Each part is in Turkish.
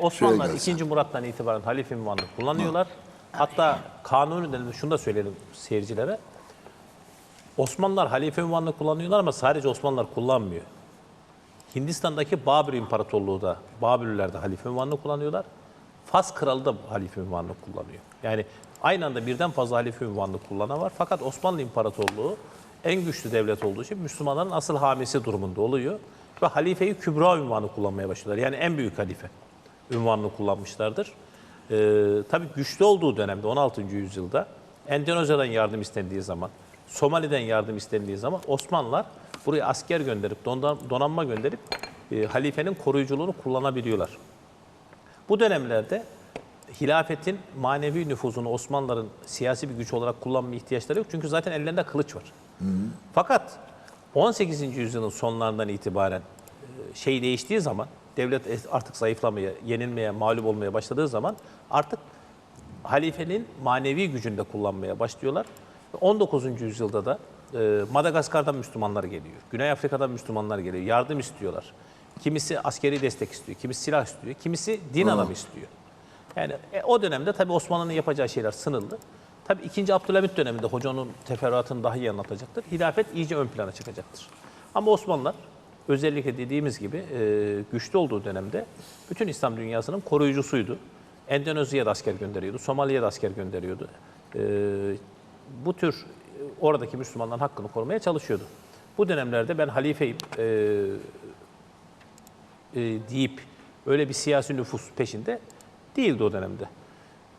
Osmanlılar gelsen. 2. Murat'tan itibaren halife ünvanını kullanıyorlar. Hatta döneminde şunu da söyleyelim seyircilere. Osmanlılar halife ünvanını kullanıyorlar ama sadece Osmanlılar kullanmıyor. Hindistan'daki Babür İmparatorluğu da Babürlüler de halife ünvanını kullanıyorlar. Fas kralı da halife ünvanını kullanıyor. Yani aynı anda birden fazla halife ünvanını kullanan var. Fakat Osmanlı İmparatorluğu en güçlü devlet olduğu için Müslümanların asıl hamisi durumunda oluyor. Ve halifeyi kübra ünvanı kullanmaya başlıyorlar. Yani en büyük halife ünvanını kullanmışlardır. Ee, tabii güçlü olduğu dönemde 16. yüzyılda Endonezya'dan yardım istendiği zaman, Somali'den yardım istendiği zaman Osmanlılar buraya asker gönderip, donanma gönderip e, halifenin koruyuculuğunu kullanabiliyorlar. Bu dönemlerde hilafetin manevi nüfuzunu Osmanlıların siyasi bir güç olarak kullanma ihtiyaçları yok. Çünkü zaten ellerinde kılıç var. Fakat 18. yüzyılın sonlarından itibaren e, şey değiştiği zaman, devlet artık zayıflamaya, yenilmeye, mağlup olmaya başladığı zaman artık halifenin manevi gücünü de kullanmaya başlıyorlar. 19. yüzyılda da e, Madagaskar'dan Müslümanlar geliyor. Güney Afrika'dan Müslümanlar geliyor. Yardım istiyorlar. Kimisi askeri destek istiyor, kimisi silah istiyor, kimisi din adamı istiyor. Yani e, o dönemde tabii Osmanlı'nın yapacağı şeyler sınırlı. Tabii 2. Abdülhamit döneminde hoca onun teferruatını daha iyi anlatacaktır. Hilafet iyice ön plana çıkacaktır. Ama Osmanlılar özellikle dediğimiz gibi e, güçlü olduğu dönemde bütün İslam dünyasının koruyucusuydu. Endonezya'ya da asker gönderiyordu, Somali'ye de asker gönderiyordu. E, bu tür e, oradaki Müslümanların hakkını korumaya çalışıyordu. Bu dönemlerde ben halifeyim e, e, deyip öyle bir siyasi nüfus peşinde değildi o dönemde.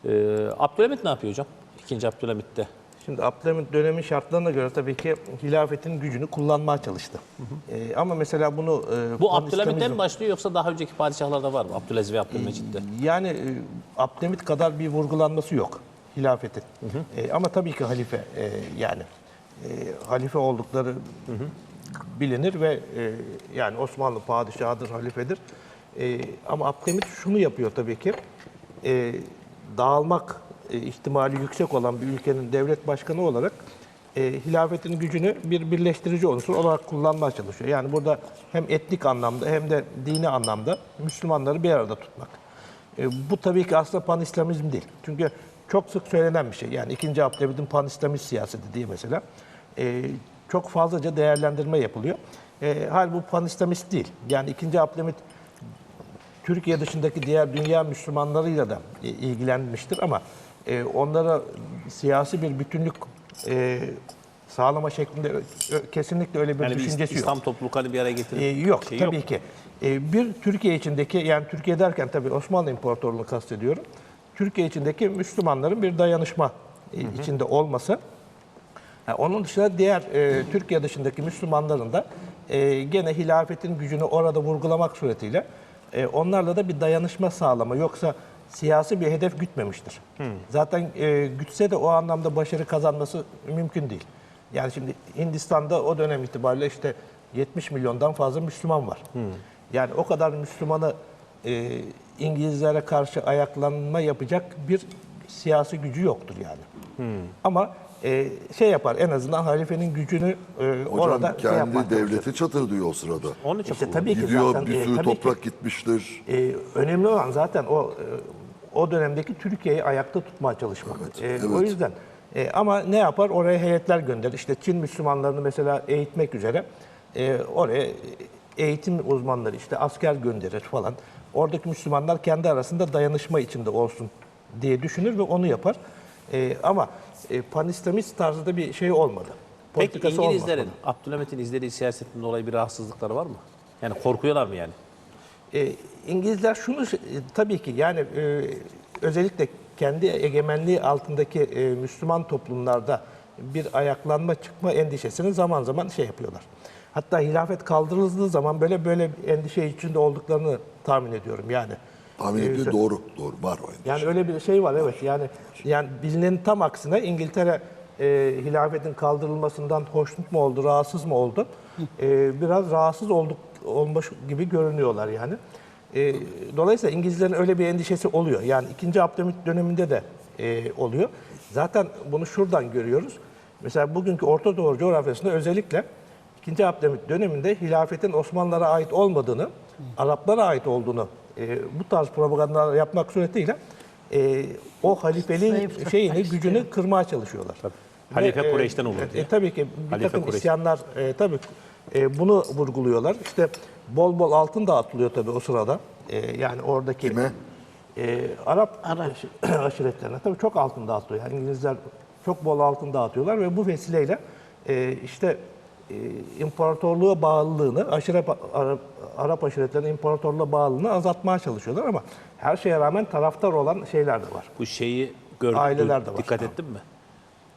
E, Abdülhamit ne yapıyor hocam? İkinci Abdülhamit'te. Şimdi Abdülhamit dönemin şartlarına göre tabii ki hilafetin gücünü kullanmaya çalıştı. Ee, ama mesela bunu... e, Bu Abdülhamit'ten başlıyor yoksa daha önceki padişahlarda var mı? Abdülaziz ve Abdülmecit'te. Yani e, Abdülhamit kadar bir vurgulanması yok hilafetin. E, ama tabii ki halife e, yani e, halife oldukları bilinir ve e, yani Osmanlı padişahıdır, halifedir. E, ama Abdülhamit şunu yapıyor tabii ki. E, dağılmak e, ihtimali yüksek olan bir ülkenin devlet başkanı olarak e, hilafetin gücünü bir birleştirici unsur olarak kullanmaya çalışıyor. Yani burada hem etnik anlamda hem de dini anlamda Müslümanları bir arada tutmak. E, bu tabii ki aslında pan-İslamizm değil. Çünkü çok sık söylenen bir şey. Yani 2. Abdülhamid'in pan-İslamist siyaseti diye mesela. E, çok fazlaca değerlendirme yapılıyor. E, hal bu pan-İslamist değil. Yani 2. Abdülhamid Türkiye dışındaki diğer dünya Müslümanlarıyla da e, ilgilenmiştir ama e, onlara siyasi bir bütünlük e, sağlama şeklinde kesinlikle öyle bir Yani bir düşüncesi yok. İslam topluluklarını bir araya getirip Ee, yok şey tabii ki. Ee, bir Türkiye içindeki yani Türkiye derken tabii Osmanlı İmparatorluğu'nu kastediyorum. Türkiye içindeki Müslümanların bir dayanışma e, içinde olması. Ha, onun dışında diğer e, Türkiye dışındaki Müslümanların da e, gene hilafetin gücünü orada vurgulamak suretiyle e, onlarla da bir dayanışma sağlama yoksa siyasi bir hedef gütmemiştir. Zaten e, gütse de o anlamda başarı kazanması mümkün değil. Yani şimdi Hindistan'da o dönem itibariyle işte 70 milyondan fazla Müslüman var. Yani o kadar Müslümanı e, İngilizlere karşı ayaklanma yapacak bir siyasi gücü yoktur yani. Ama e, şey yapar en azından halifenin gücünü e, Hocam orada şey kendi yapmak devleti çatırdıyor o sırada. onun için İşte tabii ki Gidiyor zaten, bir e, sürü ki, toprak gitmiştir. e, önemli olan zaten o e, o dönemdeki Türkiye'yi ayakta tutmaya çalışmak. E, evet. O yüzden e, ama ne yapar? Oraya heyetler gönderir. İşte Çin Müslümanlarını mesela eğitmek üzere e, oraya eğitim uzmanları işte asker gönderir falan. Oradaki Müslümanlar kendi arasında dayanışma içinde olsun diye düşünür ve onu yapar. E, ama e, panislamist tarzda bir şey olmadı. Peki Politikası İngilizlerin olmadı. Abdülhamit'in izlediği siyasetin dolayı bir rahatsızlıkları var mı? Yani korkuyorlar mı yani? E, İngilizler şunu e, tabii ki yani e, özellikle kendi egemenliği altındaki e, Müslüman toplumlarda bir ayaklanma çıkma endişesini zaman zaman şey yapıyorlar. Hatta hilafet kaldırıldığı zaman böyle böyle endişe içinde olduklarını tahmin ediyorum yani. Tahmin E, ediyor doğru. Doğru var o endişe. yani öyle bir şey var evet. Yani yani bilinenin tam aksine İngiltere e, hilafetin kaldırılmasından hoşnut mu oldu, rahatsız mı oldu? E, biraz rahatsız olduk olmuş gibi görünüyorlar yani. E, dolayısıyla İngilizlerin öyle bir endişesi oluyor. Yani 2. Abdülhamit döneminde de e, oluyor. Zaten bunu şuradan görüyoruz. Mesela bugünkü Orta Doğu coğrafyasında özellikle 2. Abdülhamit döneminde hilafetin Osmanlılara ait olmadığını, Araplara ait olduğunu e, e, bu tarz propagandalar yapmak suretiyle e, o halifeliğin şeyini, gücünü kırmaya çalışıyorlar. Halife Ve, e, Kureyş'ten olur e, diye. tabii ki bir Halife takım Kureyş. isyanlar e, tabii e, bunu vurguluyorlar. İşte bol bol altın dağıtılıyor tabii o sırada. E, yani oradaki Kime? e, Arap Arap. aşiretlerine tabii çok altın dağıtılıyor. Yani İngilizler çok bol altın dağıtıyorlar ve bu vesileyle e, işte e, imparatorluğa bağlılığını, aşiret, Arap, Arap aşiretlerinin imparatorluğa bağlılığını azaltmaya çalışıyorlar ama her şeye rağmen taraftar olan şeyler de var. Bu şeyi gördüm. Aileler de var. Dikkat ettin mi?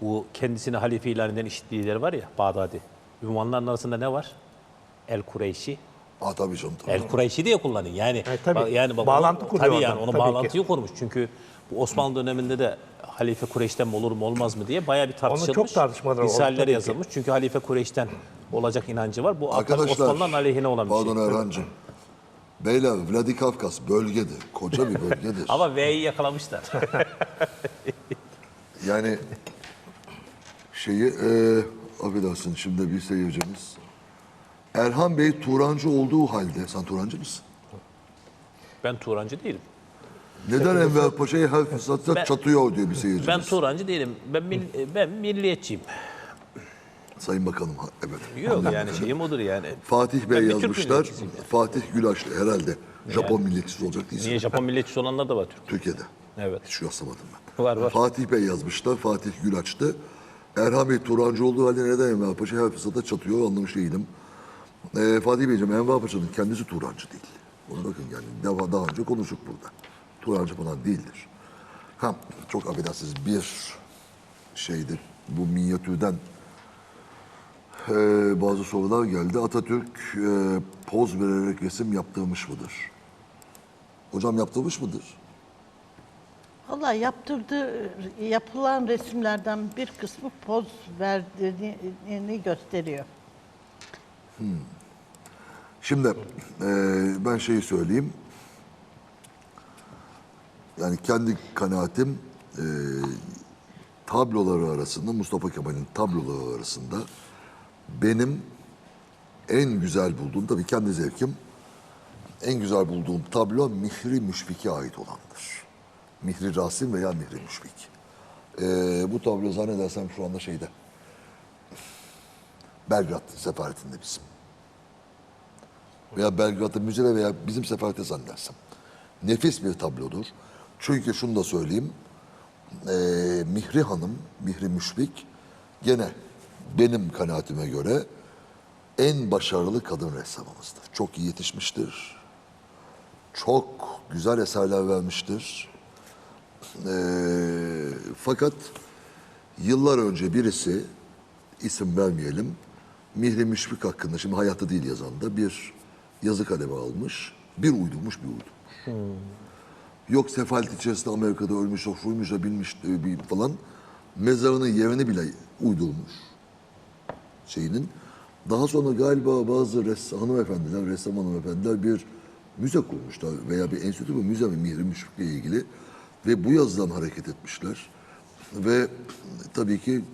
Bu kendisini halife ilan eden işit lideri var ya Bağdadi. Ünvanların arasında ne var? El Kureyşi. Aa tabii canım. Tabii. El Kureyşi diye kullanıyor. Yani Evet, tabii. ba- yani bak- Bağlantı kuruyor Tabii yani oradan, onu tabii ki. bağlantıyı kurmuş. Çünkü bu Osmanlı döneminde de Halife Kureyş'ten mi olur mu olmaz mı diye bayağı bir tartışılmış. çok tartışmalar oldu, Risaleler tabii ki. yazılmış. Çünkü Halife Kureyş'ten olacak inancı var. Bu Arkadaşlar, Osmanlı'nın aleyhine olan bir şey. pardon Erhan'cığım. Beyler Vladikavkaz bölgedir. Koca bir bölgedir. Ama V'yi yakalamışlar. Yani şeyi e, affedersin şimdi bir seyircimiz. Erhan Bey Turancı olduğu halde, sen Turancı mısın? ben Turancı değilim. Neden Enver Paşa'yı her fırsatta Ben- çatıyor diyor bir seyircimiz. Ben Turancı değilim. Ben mil- ben milliyetçiyim. Sayın Bakanım, ha- evet. Yok yani şeyim odur yani. Fatih Bey Ben bir Türk yazmışlar. milliyetçisiyim. Fatih Gülaşlı herhalde. Japon milliyetçisi olacak değilse. Niye Japon milliyetçisi olanlar da var Türk. Türkiye'de. Evet. Hiç rastlamadım ben. Var, var. Fatih Bey yazmışlar. Fatih Gülaç'tı. Erhan Bey Turancı olduğu halde neden Enver Paşa her fırsatta çatıyor anlamış değilim. Ee, Fatih Beyciğim Enver Paşa'nın kendisi Turancı değil. Onu bakın yani daha, daha önce konuştuk burada. Turancı falan değildir. Ha, çok affedersiniz bir şeydir. Bu minyatürden ee, bazı sorular geldi. Atatürk e, poz vererek resim yaptırmış mıdır? Hocam yaptırmış mıdır? Valla yaptırdığı, yapılan resimlerden bir kısmı poz verdiğini gösteriyor. Şimdi e, ben şeyi söyleyeyim. Yani kendi kanaatim e, tabloları arasında Mustafa Kemal'in tabloları arasında benim en güzel bulduğum tabii kendi zevkim en güzel bulduğum tablo Mihri Müşfik'e ait olandır. Mihri Rasim veya Mihri Müşfik. E, bu tablo zannedersem şu anda şeyde Belgrad sefaretinde bizim veya Belgrad'da müzede veya bizim seferde zannedersem. Nefis bir tablodur. Çünkü şunu da söyleyeyim. eee, Mihri Hanım, Mihri Müşfik gene benim kanaatime göre en başarılı kadın ressamımızdır. Çok iyi yetişmiştir. Çok güzel eserler vermiştir. Eee, fakat yıllar önce birisi isim vermeyelim. Mihri Müşfik hakkında şimdi hayatta değil yazan da bir yazı kalemi almış. Bir uydurmuş bir uydurmuş. Yok sefalet içerisinde Amerika'da ölmüş, o şuymuş da bilmiş e, bir falan. Mezarının yerini bile uydurmuş şeyinin. Daha sonra galiba bazı ressam hanımefendiler, ressam hanımefendiler bir müze kurmuşlar veya bir enstitü bir müze ve Mihri Müşfik'le ilgili ve bu yazıdan hareket etmişler. Ve tabii ki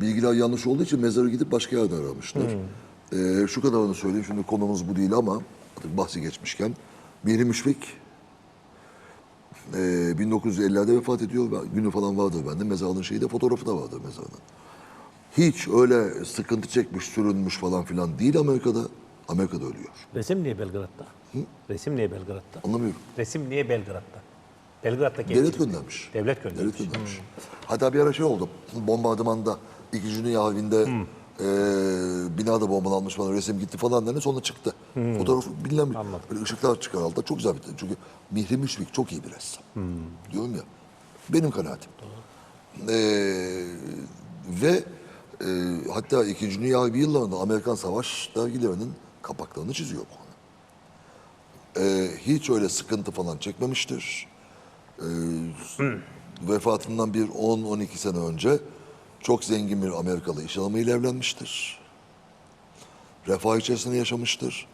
bilgiler yanlış olduğu için mezarı gidip başka yerde aramışlar. Ee, şu kadarını söyleyeyim, şimdi konumuz bu değil ama artık bahsi geçmişken. Mihri Müşfik e, 1950'lerde vefat ediyor. Günü falan vardır bende. Mezarının şeyi de fotoğrafı da vardır mezarının. Hiç öyle sıkıntı çekmiş, sürünmüş falan filan değil Amerika'da. Amerika'da ölüyor. Resim niye Belgrad'da? Resim niye Belgrad'da? Anlamıyorum. Resim niye Belgrad'da? Belgrad'da Devlet göndermiş. Devlet göndermiş. Devlet göndermiş. Hatta bir ara şey oldu. Bombardımanda İkinci Dünya Harbi'nde eee binada bombalanmış falan resim gitti falan dedi. Sonra çıktı. Fotoğraf bilinen bir böyle ışıklar çıkar altta. Çok güzel bir Çünkü Mihri Müşfik çok iyi bir ressam. Diyorum ya. Benim kanaatim. Eee, ve eee, hatta İkinci Dünya Harbi yıllarında Amerikan Savaş dergilerinin kapaklarını çiziyor bu konu. Eee, hiç öyle sıkıntı falan çekmemiştir vefatından bir 10-12 sene önce çok zengin bir Amerikalı iş adamıyla evlenmiştir. Refah içerisinde yaşamıştır.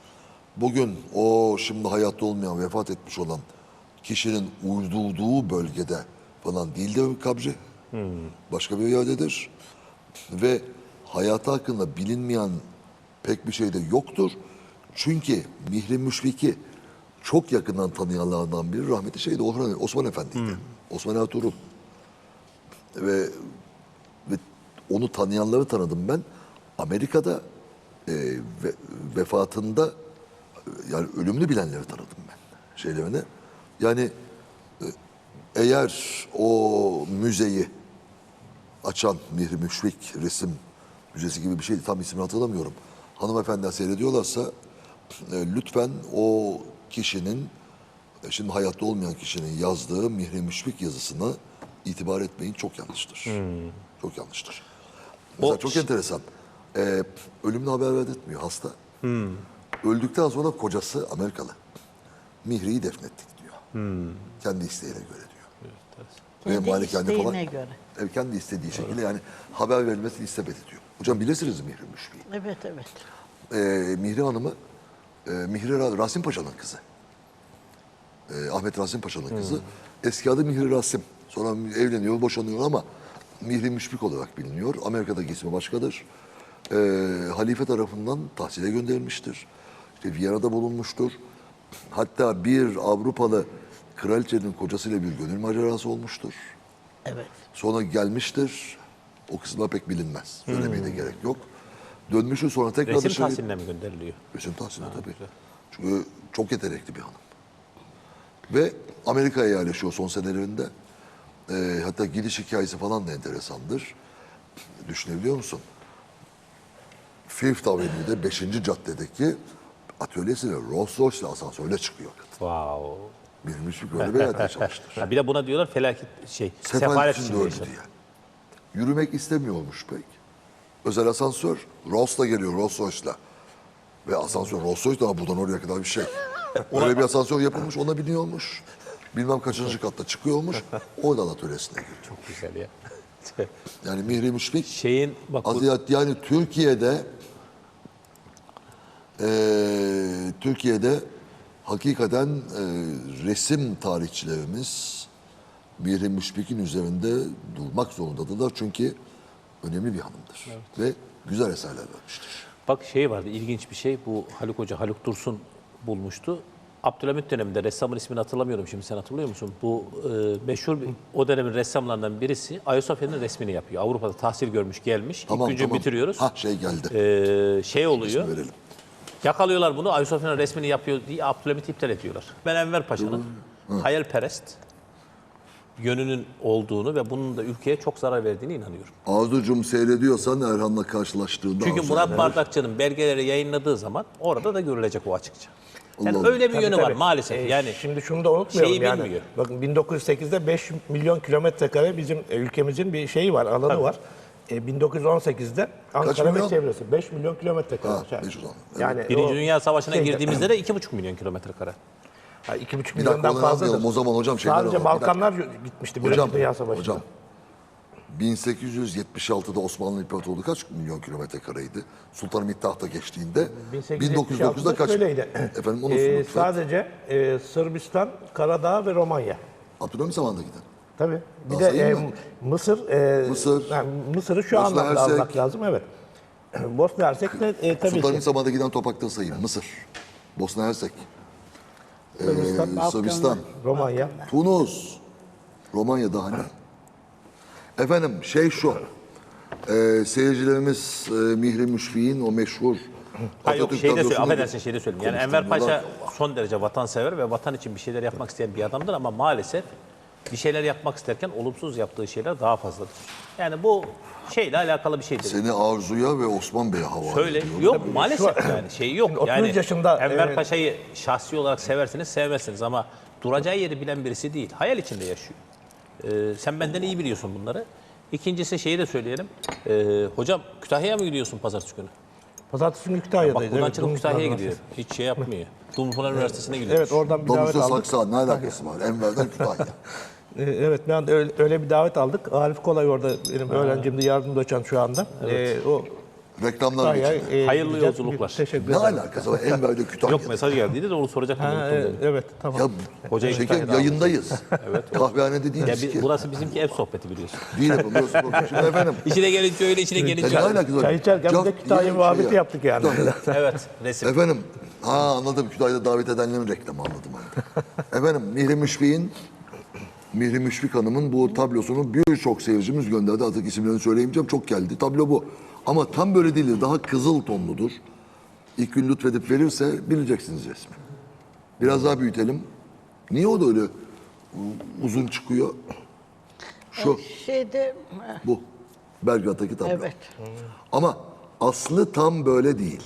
Bugün o şimdi hayatta olmayan, vefat etmiş olan kişinin uydurduğu bölgede falan değil de kabri. Başka bir yerdedir. Ve hayatı hakkında bilinmeyen pek bir şey de yoktur. Çünkü Mihri Müşfik'i çok yakından tanıyanlardan biri rahmetli şeydi Osman, Osman Efendi'ydi. Osman Ertuğrul. Ve onu tanıyanları tanıdım ben. Amerika'da e, ve, vefatında e, yani ölümünü bilenleri tanıdım ben şeylerini. Yani e, eğer o müzeyi açan Mihri Müşfik resim müzesi gibi bir şeydi. Tam ismini hatırlamıyorum. Hanımefendiler seyrediyorlarsa e, lütfen o kişinin e, şimdi hayatta olmayan kişinin yazdığı Mihri Müşfik yazısına itibar etmeyin çok yanlıştır. Çok yanlıştır. Mesela O- çok enteresan. E, ölümünü haber verdirtmiyor hasta. Öldükten sonra kocası Amerikalı. Mihri'yi defnettik diyor. Kendi isteğine göre diyor. Ve Kendi isteğine falan. göre. Evet, kendi istediği şekilde yani haber verilmesini istemedi diyor. Hocam bilirsiniz Mihri Müşfi'yi. Evet evet. Ee, Mihri Hanım'ı, e, Mihri Ra- Rasim Paşa'nın kızı. Ee, Ahmet Rasim Paşa'nın kızı. Eski adı Mihri Rasim. Sonra evleniyor, boşanıyor ama Mihri Müşfik olarak biliniyor. Amerika'daki ismi başkadır. Ee, halife tarafından tahsile gönderilmiştir. İşte Viyana'da bulunmuştur. Hatta bir Avrupalı kraliçenin kocasıyla bir gönül macerası olmuştur. Evet. Sonra gelmiştir. O kısımlar pek bilinmez. Söylemeye de gerek yok. Dönmüştür sonra tekrar Resim dışarı... tahsiline mi gönderiliyor? Resim tahsili tabii. Çünkü çok yetenekli bir hanım. Ve Amerika'ya yerleşiyor son senelerinde. Ee, hatta gidiş hikayesi falan da enteresandır. Düşünebiliyor musun? Fifth Avenue'de 5. caddedeki atölyesine Rolls Royce'le asansörle çıkıyor. Wow. Bilmiş bir böyle bir yerde çalıştır. Ha, bir de buna diyorlar felaket şey, Sefalet sefalet içinde öldü diye. Yürümek istemiyormuş pek. Özel asansör Rolls'la geliyor Rolls Royce'la. Ve asansör Rolls Royce daha buradan oraya kadar bir şey. Öyle bir asansör yapılmış ona biniyormuş. Bilmem kaçıncı katta çıkıyormuş. Oradan atölyesine giriyor. Çok güzel ya. Yani Mihri Müşfik Şeyin bak Aziyat yani Türkiye'de eee, Türkiye'de hakikaten eee, resim tarihçilerimiz Mihri Müşfik'in üzerinde durmak zorundadırlar çünkü önemli bir hanımdır ve güzel eserler vermiştir. bak şey vardı ilginç bir şey. Bu Haluk Hoca Haluk Dursun bulmuştu. Abdülhamit döneminde ressamın ismini hatırlamıyorum şimdi sen hatırlıyor musun? Bu e, meşhur bir, o dönemin ressamlarından birisi Ayasofya'nın resmini yapıyor. Avrupa'da tahsil görmüş gelmiş. Tamam İlk gücü tamam. bitiriyoruz. Ha şey geldi. Ee, şey oluyor. Verelim. Yakalıyorlar bunu Ayasofya'nın resmini yapıyor diye Abdülhamit iptal ediyorlar. Ben Enver Paşa'nın hayalperest yönünün olduğunu ve bunun da ülkeye çok zarar verdiğine inanıyorum. Arzucum seyrediyorsan Erhan'la karşılaştığında Çünkü Murat Bardakçı'nın belgeleri yayınladığı zaman orada da görülecek o açıkça. Yani Allah öyle bir Tabii, yönü var tabii. maalesef. Ee, yani şimdi şunu da unutmayalım şeyi yani. bilmiyor. Bakın 1908'de 5 milyon kilometre kare bizim e, ülkemizin bir şeyi var, alanı var. E, 1918'de Ankara ve çevresi 5 milyon kilometre kare. Ha, Yani- 500 alan. Evet. Yani Birinci o Dünya Savaşı'na şeyde- girdiğimizde de 2,5 milyon kilometre kare. Ha, 2,5 Bir dakika milyondan anlayalım. O zaman hocam şeyler Sadece var. Balkanlar gitmişti Birinci Dünya Savaşı'nda. hocam 1876'da Osmanlı İmparatorluğu kaç milyon kilometre kareydi? Sultanahmet tahta geçtiğinde 1909'da kaç? Şöyleydi. Efendim onu Ee, ee, sadece e, Sırbistan, Karadağ ve Romanya. Abdülhamit zamanında giden. Tabii. Bir Daha de e, mı? Mısır, e, Mısır, yani Mısır'ı şu Bosna anlamda Hersek. almak lazım. Evet. Bosna Hersek de e, tabii Sultanahmet ki. zamanında giden toprakları sayayım. Mısır, Bosna Hersek, ee, Sırbistan, Sırbistan, Romanya. Tunus, Romanya daha ne? Efendim şey şu. E, seyircilerimiz e, Mihri Müşfik'in o meşhur Ha yok Atatürk şeyde söyleyeyim, affedersin şeyde söyleyeyim. Yani Enver. Paşa son derece vatansever ve vatan için bir şeyler yapmak isteyen bir adamdır ama maalesef bir şeyler yapmak isterken olumsuz yaptığı şeyler daha fazladır. Yani bu şeyle alakalı bir şeydir. Seni Arzu'ya ve Osman Bey'e havale Şöyle ediyorum. yok maalesef yani şey yok. 30 Yani yaşında, Enver Paşa'yı şahsi olarak seversiniz sevmezsiniz ama duracağı yeri bilen birisi değil. Hayal içinde yaşıyor. Ee, sen benden iyi biliyorsun bunları. İkincisi şeyi de söyleyelim. Ee, hocam Kütahya'ya mı gidiyorsun pazartesi günü? Pazartesi günü Bak Kütahya'dayız. buradan evet, çıkıp Kütahya'ya gidiyor. Hiç şey yapmıyor. Dumlupınar Üniversitesi'ne gidiyor. Evet oradan bir davet aldık. saksı ne alakası var? Enver'den Kütahya. Ee, Evet ben de öyle, öyle bir davet aldık. Arif Kolay orada benim öğrencimdi, yardım doçent şu anda. Ee, o Reklamlar Kütahya'ya, geçiyor. e, Hayırlı yolculuklar. Teşekkür Ne ederim. alakası var Enver'de Kütahya? Yok mesaj geldiydi de onu soracaktım. Ha, unuttum evet, dedim. evet tamam. Ya Hocayı şeker Kütahya'da yayındayız. Kahvehanede Ya değiliz ki. burası bizimki ev sohbeti biliyorsun. Değil yapamıyoruz. Şimdi efendim. İçine gelince öyle, içine Ya gelince ne öyle. alakası var? Çay içerken bir de Kütahya diğer muhabbeti şey ya. yaptık yani. Kütahya. Evet resim. Efendim. Ha anladım. Kütahya'da davet edenlerin reklamı anladım. Efendim Mihri Müşfik'in Mihri Müşfik Hanım'ın bu tablosunu birçok seyircimiz gönderdi. Artık isimlerini söyleyemeyeceğim. Çok geldi. Tablo bu. Ama tam böyle değildir. Daha kızıl tonludur. İlk gün lütfedip verirse bileceksiniz resmi. Biraz daha büyütelim. Niye o da öyle uzun çıkıyor? Şu, Şeyde bu. Belgrad'daki tablo. evet. Ama aslı tam böyle değil.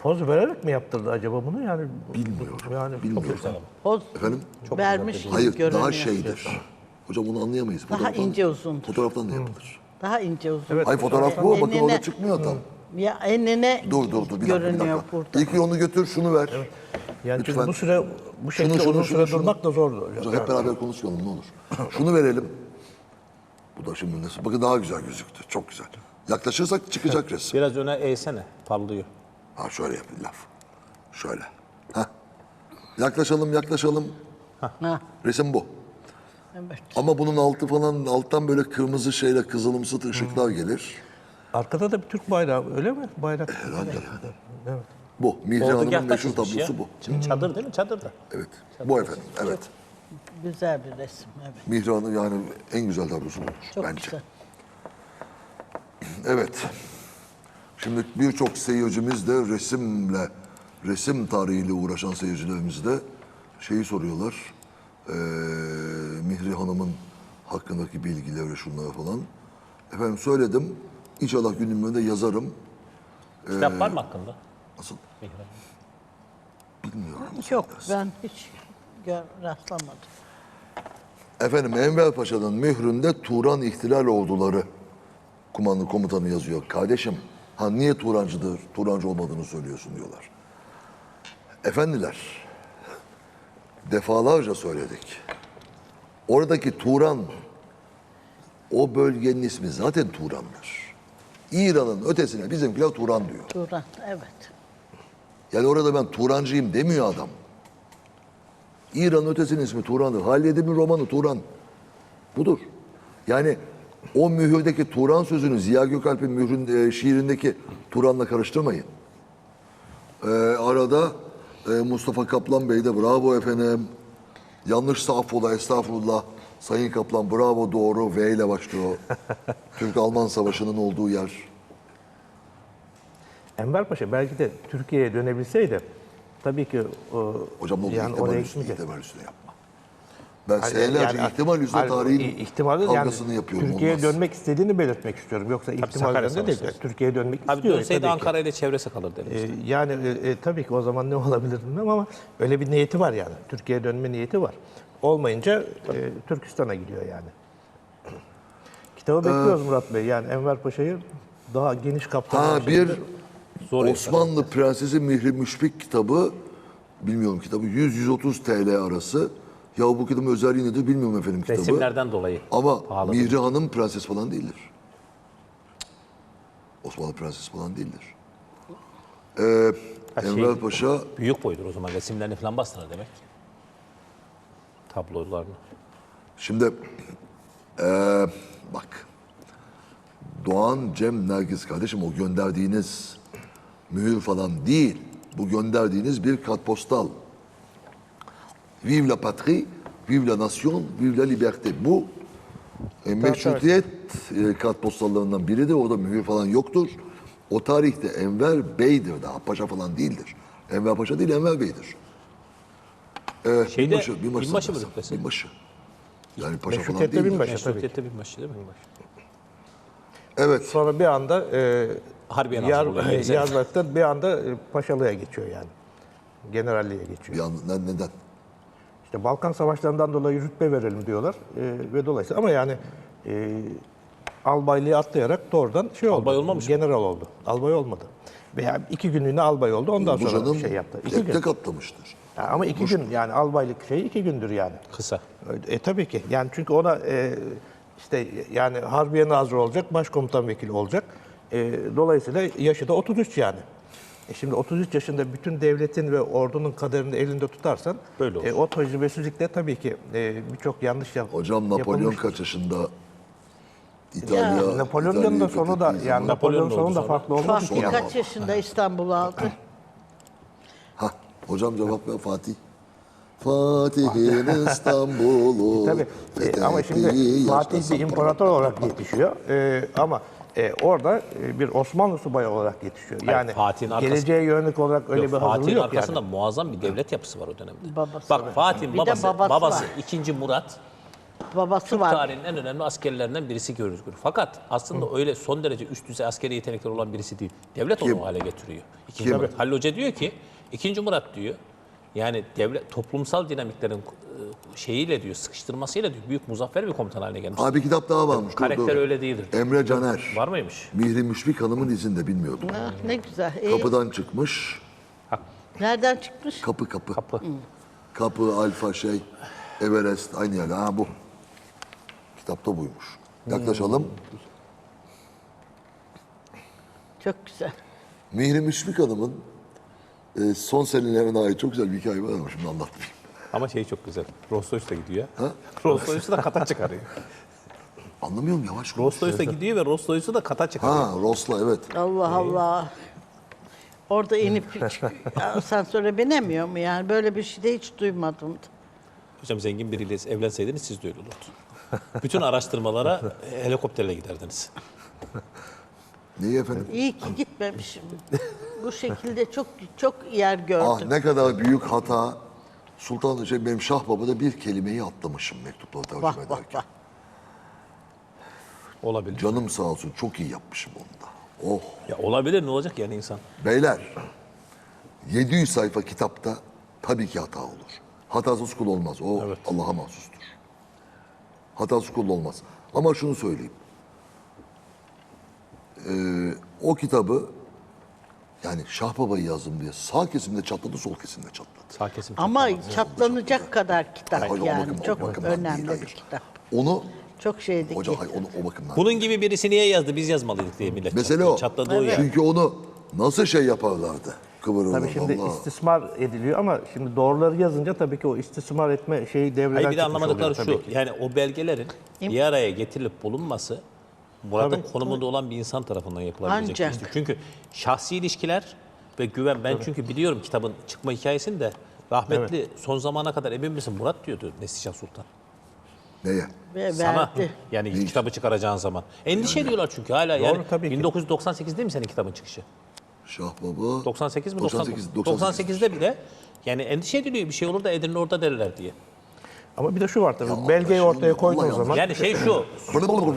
Poz vererek mi yaptırdı acaba bunu yani? Bilmiyorum. Yani Bilmiyorum. Poz Efendim? vermiş gibi Hayır görünüyor. daha şeydir. Hocam onu anlayamayız. Daha Fotoğraftan- ince uzundur. Fotoğraftan da yapılır. Daha ince uzun. Evet. Ay fotoğraf bu. Bakın Enine- orada çıkmıyor tam. Ya enine Dur dur dur bir dakika bir görünüyor dakika. burada. İlk onu götür şunu ver. Yani çünkü Lütfen. bu süre bu şekilde Şunu, şunu, uzun süre şunu. durmak da zordu hocam. Hocam hep beraber konuşalım ne olur. Şunu verelim. Bu da şimdi nasıl? Bakın daha güzel gözüktü. Çok güzel. Yaklaşırsak çıkacak resim. Biraz öne eğsene. Parlıyor. Ha şöyle yap laf. Şöyle. Ha. Yaklaşalım yaklaşalım. Ha, Resim bu. evet. Ama bunun altı falan alttan böyle kırmızı şeyle kızılımsı ışıklar gelir. Arkada da bir Türk bayrağı öyle mi? Bayrak. Herhalde. Evet. Bu. Mihri Hanım'ın Ordugah'ta meşhur çizmiş ya. tablosu bu. Şimdi çadır değil mi? Çadırda. Evet. Bu efendim. Evet. Güzel bir resim. Evet. Mihri Hanım yani en güzel tablosu budur Çok bence. güzel. Evet. Şimdi birçok seyircimiz de resimle, resim tarihiyle uğraşan seyircilerimiz de şeyi soruyorlar. Eee Mihri Hanım'ın hakkındaki bilgileri şunlara falan. Efendim söyledim. İnşallah günün de yazarım. Kitap var mı hakkında? Nasıl? Mihran. Bilmiyorum. Yok ben hiç gör, rastlamadım. Efendim Enver Paşa'nın mühründe Turan ihtilal orduları kumandı komutanı yazıyor. Kardeşim ha niye Turancıdır, Turancı olmadığını söylüyorsun diyorlar. Efendiler defalarca söyledik. Oradaki Turan o bölgenin ismi zaten Turan'dır. İran'ın ötesine bizimkiler Turan diyor. Turan, evet. Yani orada ben Turancıyım demiyor adam. İran ötesinin ismi Turan'dır. Halil Edip'in romanı Turan. Budur. Yani o mühürdeki Turan sözünü Ziya Gökalp'in mührün, e, şiirindeki Turan'la karıştırmayın. E, arada e, Mustafa Kaplan Bey de bravo efendim. Yanlışsa affola estağfurullah. Sayın Kaplan bravo doğru V ile başlıyor. Türk-Alman Savaşı'nın olduğu yer. Enver Paşa belki de Türkiye'ye dönebilseydi tabii ki o, Hocam ne yani oraya gitmeyecek. ihtimal üstüne yapma. Ben senelerce yani- ihtimal hayır, tarihin i- ihtimali yani kavgasını yapıyorum. Türkiye'ye olmaz. dönmek istediğini belirtmek istiyorum. Yoksa ihtimal Sakarya üzerinde değil. Türkiye'ye dönmek Abi istiyor. dönseydi tabii ki. Ankara ile çevresi kalır dedim. Ee, yani e, e, tabii ki o zaman ne olabilir bilmem ama öyle bir niyeti var yani. Türkiye'ye dönme niyeti var. Olmayınca e, Türkistan'a gidiyor yani. Kitabı bekliyoruz Murat Bey. Yani Enver Paşa'yı daha geniş kapsamlı Ha bir Zor Osmanlı Prensesi Mihri Müşfik kitabı bilmiyorum kitabı 100-130 TL arası. Ya bu kitabın özelliği nedir bilmiyorum efendim kitabı. Resimlerden dolayı. Ama pahalı. Mihri Hanım prenses falan değildir. Osmanlı prensesi falan değildir. Ee, Ha, şey- Paşa Büyük boydur o zaman. Resimlerini falan bastırır demek. Tablolarını. Şimdi eee, bak Doğan Cem Nergis kardeşim o gönderdiğiniz mühür falan değil. Bu gönderdiğiniz bir kartpostal. Vive la patrie, vive la nation, vive la liberté. Bu e, meşrutiyet e, kartpostallarından biridir. Orada mühür falan yoktur. O tarihte Enver Bey'dir daha. Paşa falan değildir. Enver Paşa değil Enver Bey'dir. Ee, Şeyde binbaşı, binbaşı, binbaşı mı rütbesi? Binbaşı. Yani paşa falan Meşrutiyette değildir. binbaşı. Meşrutiyette binbaşı değil mi? Evet. Sonra bir anda e, Harbiye yar, e, yazlıktan bir anda e, paşalığa geçiyor yani. Generalliğe geçiyor. Bir an, ne- neden? İşte Balkan Savaşlarından dolayı rütbe verelim diyorlar e, ve dolayısıyla ama yani e, albaylığı atlayarak doğrudan şey oldu. Albay olmamış mı? General oldu. Albay olmadı. Veya iki günlüğüne albay oldu. Ondan Bu sonra şey yaptı. İki tek gün. tek atlamıştır. Ha, ama iki gün yani albaylık şeyi iki gündür yani. Kısa. E tabii ki. Yani çünkü ona e, işte yani Harbiye Nazırı olacak, Başkomutan Vekili olacak. E, dolayısıyla yaşı da 33 yani. E şimdi 33 yaşında bütün devletin ve ordunun kaderini elinde tutarsan Böyle olur. e, o tecrübesizlikle tabii ki e, birçok yanlış yap Hocam Napolyon yapılmış. kaç yaşında İtalya Napolyon'un İtalya'yı da sonu da fethettiği yani zaman- Napolyon'un sonu da oldu farklı olmadı ki Fatih yani. kaç yaşında İstanbul'u aldı? Hah, hocam cevap ver Fatih. Fatih'in İstanbul'u Tabii e, ama şimdi fethetti Fatih bir imparator olarak yetişiyor. E, ama e, orada e, bir Osmanlı subayı olarak yetişiyor. Hayır, Yani Fatih'in arkası- geleceğe yönelik olarak öyle Yok, bir hazırlığı Fatih'in yok arkasında yani. muazzam bir devlet yapısı var o dönemde. Babası Bak var. Fatih'in Bir de babası, babası babası, var. 2. Murat Babası Türk var. tarihinin en önemli askerlerinden birisi görürüz. Fakat aslında öyle son derece üst düzey askeri yetenekleri olan birisi değil. Devlet onu o hale getiriyor. İkinci Kim? Murat. Halil Hoca diyor ki, ikinci Murat diyor, yani devlet toplumsal dinamiklerin e, şeyiyle diyor, sıkıştırmasıyla diyor, büyük muzaffer bir komutan haline gelmiş. Abi kitap daha varmış. dur, Karakter dur. öyle değildir. Emre Caner. Var mıymış? Mihri Müşfik Hanım'ın izinde bilmiyordum. Ah, ne güzel. İyi. Kapıdan çıkmış. Nereden çıkmış? Kapı kapı. Kapı. Kapı, alfa şey, Everest aynı yer. Ha bu. Kitapta buymuş. Yaklaşalım. Çok güzel. Mihri Müşfik Hanım'ın e, son senelerine ait çok güzel bir hikaye var ama şimdi anlatmayayım. Ama şey çok güzel. Rolls Royce da gidiyor. Rolls Royce'u da kata çıkarıyor. Anlamıyorum yavaş konuş. Rolls Royce da gidiyor ve Rolls Royce'u da kata çıkarıyor. Ha Rosla evet. Allah Allah. Orada inip asansöre binemiyor mu yani? Böyle bir şey de hiç duymadım. Hocam zengin biriyle evlenseydiniz siz de öyle olurdu. Bütün araştırmalara helikopterle giderdiniz. Neyi efendim? İyi ki gitmemişim. Bu şekilde çok çok yer Ah gördüm. ne kadar büyük hata. Sultan şey benim Şah Baba'da bir kelimeyi atlamışım mektupları tercüme vah ederken. vah. Olabilir. Canım sağ olsun çok iyi yapmışım onu da. Oh. Ya olabilir ne olacak yani insan? Beyler 700 sayfa kitapta tabii ki hata olur. Hatasız kul olmaz. O Evet. Allah'a mahsustur. Hatasız kul olmaz. Ama şunu söyleyeyim. Ee, o kitabı yani Şah Baba'yı yazdım diye sağ kesimde çatladı, sol kesimde çatladı. Sağ kesim Ama çatlamaz. çatlanacak kadar kitap Hayır, o yani. bakımdan- o çok bakımdan değil, önemli bir kitap. Onu Çok şeydi hocam ki. hayır, onu o bakımdan. Bunun gibi birisi niye yazdı biz yazmalıydık diye millet Mesele çatladı. o. Çatladı o yani. Çünkü onu nasıl şey yaparlardı? Kıvırırlar Tabii şimdi vallahi. istismar ediliyor ama şimdi doğruları yazınca tabii ki o istismar etme şeyi devreden Hayır bir de çıkmış anlamadıkları oluyor şu. tabii ki. Yani o belgelerin bir araya getirilip bulunması Murat'ın konumunda olan bir insan tarafından yapılabilecek bir Ancak. işti. Çünkü şahsi ilişkiler ve güven ben çünkü biliyorum kitabın çıkma hikayesini de rahmetli son zamana kadar emin misin Murat diyordu Neslişah Sultan. Neye? Ve Sana verdi. yani kitabı çıkaracağın zaman. Endişe ediyorlar çünkü hala yani tabii ki. 1998 değil mi senin kitabın çıkışı? Şah Baba. 98 mi? 98, 98, 98'de bile yani endişe ediliyor bir şey olur da Edirne orada derler diye. Ama bir de şu var tabii. Ya belgeyi ortaya koyduğu vallahi zaman Yani şey şu,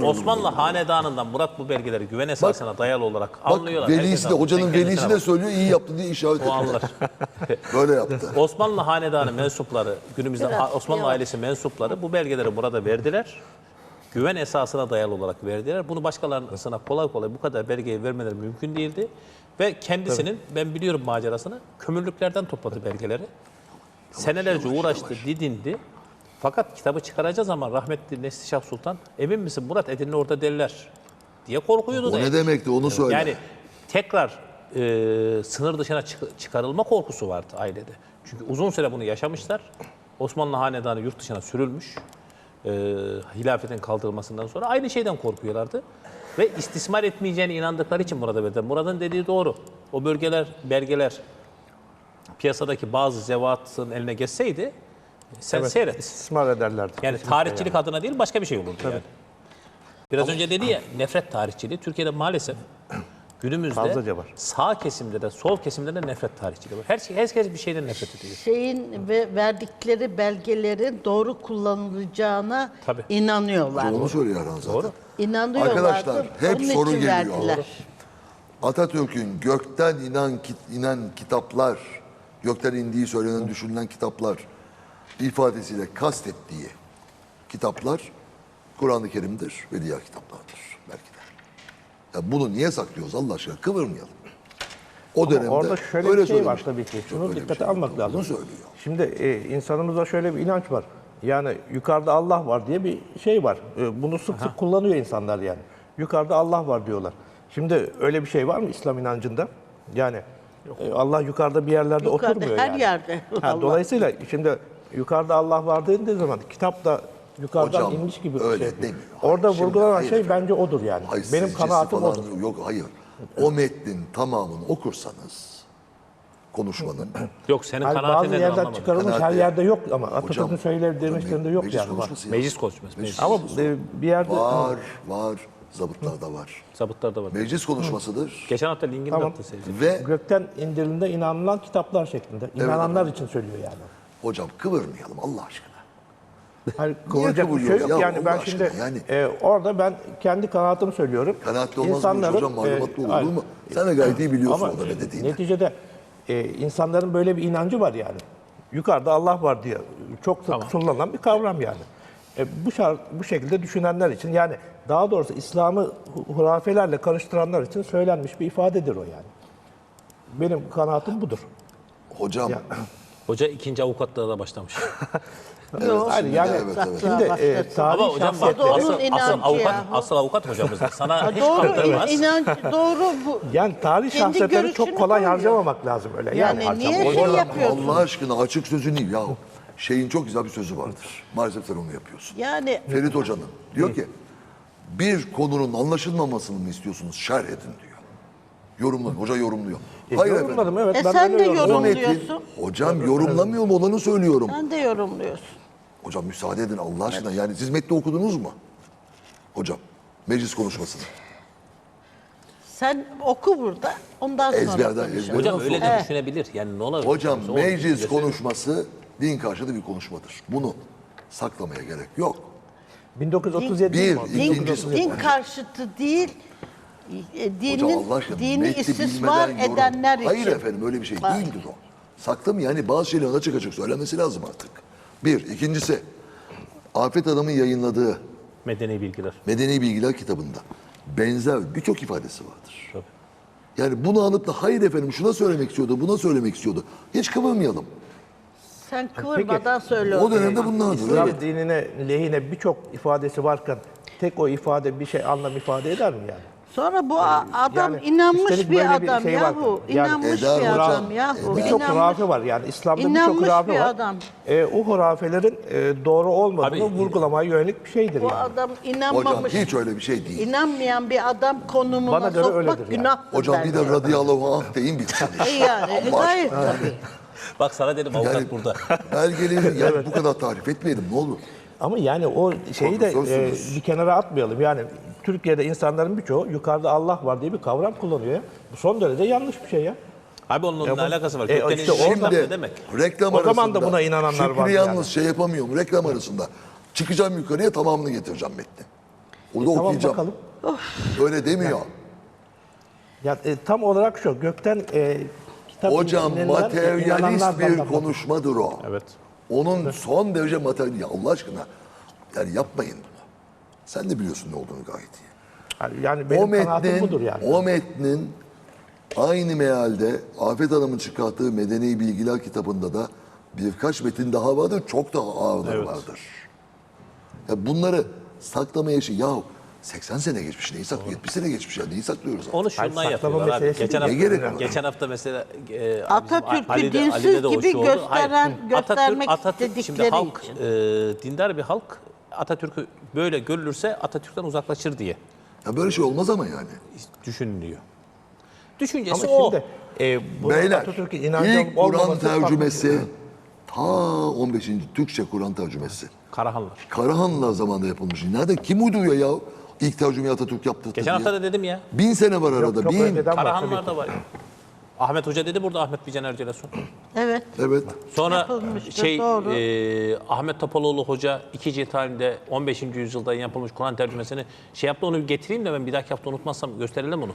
Osmanlı hanedanından Murat bu belgeleri güven esasına dayalı olarak Bak anlıyorlar. velisi de hocanın velisi de bak. söylüyor iyi yaptı diye işaret ediyor. anlar. Böyle yaptı. Osmanlı hanedanı mensupları, günümüzde Biraz Osmanlı yavaş. ailesi mensupları bu belgeleri burada verdiler. Güven esasına dayalı olarak verdiler. Bunu başkalarına kolay kolay bu kadar belgeyi vermeleri mümkün değildi. Ve kendisinin, ben biliyorum macerasını, kömürlüklerden topladı belgeleri. Senelerce uğraştı, didindi. Fakat kitabı çıkaracağı zaman rahmetli Neslişah Sultan, emin misin Murat Edirne orada derler diye korkuyordu O da. ne demekti onu söyle. Yani tekrar e, sınır dışına çık- çıkarılma korkusu vardı ailede. Çünkü uzun süre bunu yaşamışlar. Osmanlı hanedanı yurt dışına sürülmüş. E, hilafetin kaldırılmasından sonra aynı şeyden korkuyorlardı. Ve istismar etmeyeceğine inandıkları için Murad'a verdiler. Murad'ın dediği doğru. O bölgeler, belgeler piyasadaki bazı zevatın eline geçseydi sen evet, seyret. istismar ederlerdi. Yani tarihçilik adına değil başka bir şey olurdu yani. Biraz önce dedi ya nefret tarihçiliği Türkiye'de maalesef günümüzde var. sağ kesimde de sol kesimde de nefret tarihçiliği var. Her şey herkes bir şeyden nefret ediyor. Şeyin ve verdikleri belgelerin doğru kullanılacağına Tabii. inanıyorlar. Onu söylüyor Erhan zaten. Doğru. İnanıyorlardı. Arkadaşlar, hep Onun soru için geliyor. verdiler. Atatürk'ün gökten inen inen kitaplar, gökten indiği söylenen düşünülen kitaplar ifadesiyle kastettiği kitaplar Kur'an-ı Kerim'dir ve diğer kitaplardır belki de. Ya bunu niye saklıyoruz Allah aşkına? Kıvırmayalım. O dönemde Orada şöyle öyle bir şey var söylemiş. tabii ki. Şunu dikkate şey almak lazım. Onu söylüyor. Şimdi e, insanımızda şöyle bir inanç var. Yani yukarıda Allah var diye bir şey var. E, bunu sık sık kullanıyor insanlar yani. Yukarıda Allah var diyorlar. Şimdi öyle bir şey var mı İslam inancında? Yani e, Allah yukarıda bir yerlerde Yukarıda, oturmuyor her yani. yerde Ha, dolayısıyla şimdi yukarıda Allah var dediği zaman kitap da yukarıdan Hocam, inmiş gibi bir öyle şey. demiyor. Orada Şimdi, vurgulanan hayır şey efendim. bence odur yani. Hayır, Benim kanaatim falan odur. Yok hayır. O metnin tamamını okursanız konuşmanın. Yok senin Hani kanaatin yerden anlamadım. çıkarılmış her Kanaati- yerde yok ama Atatürk'ün söylediği demişlerinde yok meclis yani. Var. konuşması ya. Meclis konuşması. Meclis. Ama e, bir yerde Var, var. Zabıtlarda var. Zabıtlarda var. Meclis konuşmasıdır Geçen hafta linkini Tamam. ve gökten indirildiğinde inanılan kitaplar şeklinde. İnananlar için söylüyor yani. Hocam kıvırmayalım Allah aşkına. Hayır, kıvıracak bir şey yok. ya yani ben aşkına şimdi yani? e, orada ben kendi kanaatımı söylüyorum. Kanaatli olmaz mı İnsanların, hocam? Malumatlı e, olur mu? Sen de gayet iyi biliyorsun Ama ne dediğini. neticede e, insanların böyle bir inancı var yani. Yukarıda Allah var diye çok sık kullanılan bir kavram yani. E, bu şart, bu şekilde düşünenler için yani daha doğrusu İslam'ı hu- hurafelerle karıştıranlar için söylenmiş bir ifadedir o yani. Benim kanaatim budur. Hocam, Hoca ikinci avukatlığa da başlamış. Yok. Hayır yani evet, evet. şimdi e, tarih hocam bak asıl, asıl avukat, yahu. asıl avukat hocamızdır. Sana hiç Doğru kaptırmaz. inanç doğru bu. Yani tarih Kendi şahsiyetleri çok kolay koyuyor. harcamamak lazım öyle. Yani Yani, niye şey yapıyorsun? Allah aşkına açık sözün iyi ya. Şeyin çok güzel bir sözü vardır. Maalesef sen onu yapıyorsun. Yani Ferit Hoca'nın diyor ki bir konunun anlaşılmamasını mı istiyorsunuz? Şerh edin diyor. Yorumlayın. Hoca yorumluyor. E, Hayır yorumladım, efendim. evet. E ben sen de yorumladım. O metin, Yorumluyorsun. hocam yorumlamıyorum olanı söylüyorum. sen de yorumluyorsun. Hocam müsaade edin Allah aşkına. Yani siz metni okudunuz mu? Hocam meclis konuşmasını. Sen oku burada. Ondan sonra Ezberden, konuş. ezberden. Hocam öyle de düşünebilir. Yani ne olabilir? Hocam O- meclis konuşması din karşıtı bir konuşmadır. Bunu saklamaya gerek yok. 1937 Bir, değil mi? iki- Din, İkincisi- din karşıtı değil, e, Hocam dinin, Allah aşkına dini metni istismar bilmeden yorum- edenler için. Hayır efendim öyle bir şey Hayır. değildir o. Saklamı yani bazı şeylerin açık açık söylenmesi lazım artık. Bir. ikincisi Afet Adam'ın yayınladığı Medeni bilgiler. Medeni Bilgiler kitabında benzer birçok ifadesi vardır. Tabii. Yani bunu alıp da hayır efendim şuna söylemek istiyordu, buna söylemek istiyordu. Hiç kıvırmayalım. Sen kıvırmadan söylüyorsun. O dönemde bunlardır. İslam Evet. dinine lehine birçok ifadesi varken tek o ifade bir şey anlam ifade eder mi yani? Sonra bu adam Yani inanmış üstelik bir böyle bir adam şey var. yahu. Yani inanmış Eder bir hocam, adam yahu. Birçok inanmış. hurafe var yani İslam'da birçok İnanmış hurafe bir var. adam. E, o hurafelerin e, doğru olmadığını Abi, vurgulamaya yönelik bir şeydir Bu yani. adam Hocam inanmamış. hiç öyle bir şey değil. İnanmayan bir adam konumuna Bana göre sokmak öyledir yani. günahtır Hocam bir de bence. radıyallahu anh deyin bitsin. E yani, e, Allah gayet aşkına. tabii. Bak sana dedim avukat Yani burada. belgeleri yani bu kadar tarif etmeyelim ne olur. Ama yani o şeyi de e, Profesörsünüz. bir kenara atmayalım. Yani Türkiye'de insanların birçoğu yukarıda Allah var diye bir kavram kullanıyor. ya. Bu son derece yanlış bir şey ya. Abi onun ne bu- alakası var? E, Kökten işte insan orada- ne demek? reklam O zaman da arasında buna inananlar Şükrü var yalnız yani. şey yapamıyorum reklam arasında. Çıkacağım yukarıya tamamını getireceğim metni. Orada Tamam okuyacağım. bakalım. Öyle demiyor. Ya, e, tam olarak şu gökten e, kitap Hocam indirilen, materyalist inananlardan bir bahsediyor. konuşmadır o. Evet. Onun son derece materyal. Ya Allah aşkına yani yapmayın. Sen de biliyorsun ne olduğunu gayet iyi. Yani- o benim kanaatim metnin, budur yani. o metnin aynı mealde Afet Hanım'ın çıkarttığı Medeni Bilgiler kitabında da birkaç metin daha vardır. Çok daha ağırları vardır. Ya bunları saklamaya şey yahu 80 sene geçmiş neyi saklıyor? 70 sene geçmiş ya neyi saklıyoruz? Onu şundan yapıyorlar abi. Geçen değil. hafta, Ne gerek var? geçen hafta mesela e, Atatürk'ü dinsiz o gibi gösteren- Hayır. göstermek şimdi istedikleri halk için. e, dindar bir halk Atatürk'ü böyle görülürse Atatürk'ten uzaklaşır diye Ya böyle şey olmaz ama yani. düşünülüyor. Düşüncesi Ama o. şimdi e, bu Beyler ilk Kur'an tercümesi ta 15. Türkçe Kur'an tercümesi. Karahanlar. Karahanlılar zamanında yapılmış. Nerede kim uyduruyor ya? İlk tercümeyi Atatürk yaptı Geçen hafta da dedim ya. Bin sene var arada. çok bin. ki. da var. Ahmet Hoca dedi burada Ahmet Bican Ercelesun. Evet. Evet. Sonra Yapılmıştır, şey doğru. e, Ahmet Topaloğlu Hoca iki cilt halinde 15. yüzyılda yapılmış Kur'an tercümesini şey yaptı onu bir getireyim de ben bir dahaki hafta unutmazsam gösterelim onu.